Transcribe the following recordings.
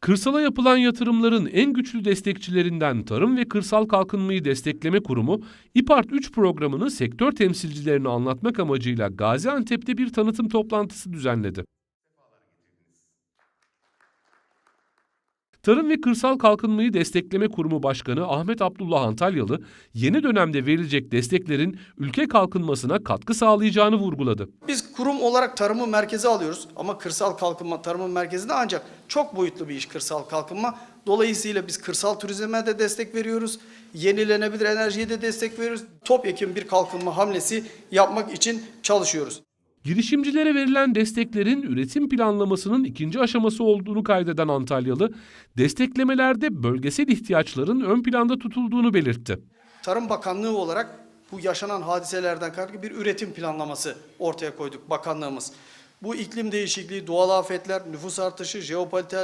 Kırsala yapılan yatırımların en güçlü destekçilerinden Tarım ve Kırsal Kalkınmayı Destekleme Kurumu, İPART 3 programını sektör temsilcilerine anlatmak amacıyla Gaziantep'te bir tanıtım toplantısı düzenledi. Tarım ve Kırsal Kalkınmayı Destekleme Kurumu Başkanı Ahmet Abdullah Antalyalı, yeni dönemde verilecek desteklerin ülke kalkınmasına katkı sağlayacağını vurguladı. Biz kurum olarak tarımı merkeze alıyoruz ama kırsal kalkınma tarımın merkezinde ancak çok boyutlu bir iş kırsal kalkınma. Dolayısıyla biz kırsal turizme de destek veriyoruz. Yenilenebilir enerjiye de destek veriyoruz. Topyekun bir kalkınma hamlesi yapmak için çalışıyoruz. Girişimcilere verilen desteklerin üretim planlamasının ikinci aşaması olduğunu kaydeden Antalyalı, desteklemelerde bölgesel ihtiyaçların ön planda tutulduğunu belirtti. Tarım Bakanlığı olarak bu yaşanan hadiselerden kaynaklı bir üretim planlaması ortaya koyduk bakanlığımız. Bu iklim değişikliği, doğal afetler, nüfus artışı, jeopolitik,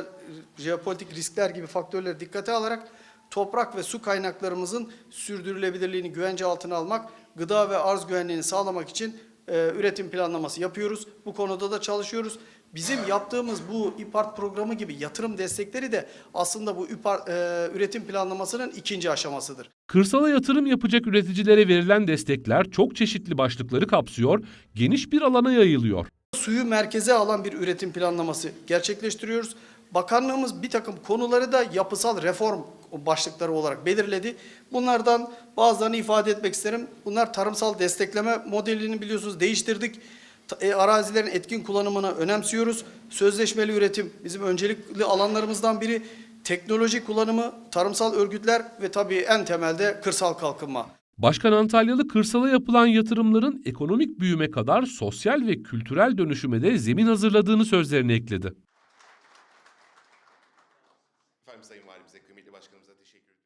jeopolitik riskler gibi faktörleri dikkate alarak toprak ve su kaynaklarımızın sürdürülebilirliğini güvence altına almak, gıda ve arz güvenliğini sağlamak için e, üretim planlaması yapıyoruz. Bu konuda da çalışıyoruz. Bizim yaptığımız bu İPART programı gibi yatırım destekleri de aslında bu İPART, e, üretim planlamasının ikinci aşamasıdır. Kırsala yatırım yapacak üreticilere verilen destekler çok çeşitli başlıkları kapsıyor, geniş bir alana yayılıyor. Suyu merkeze alan bir üretim planlaması gerçekleştiriyoruz. Bakanlığımız bir takım konuları da yapısal reform başlıkları olarak belirledi. Bunlardan bazılarını ifade etmek isterim. Bunlar tarımsal destekleme modelini biliyorsunuz değiştirdik. E, arazilerin etkin kullanımına önemsiyoruz. Sözleşmeli üretim bizim öncelikli alanlarımızdan biri. Teknoloji kullanımı, tarımsal örgütler ve tabii en temelde kırsal kalkınma. Başkan Antalyalı kırsala yapılan yatırımların ekonomik büyüme kadar sosyal ve kültürel dönüşüme de zemin hazırladığını sözlerine ekledi. Efendim Sayın Valimize, kıymetli başkanımıza teşekkür ediyorum.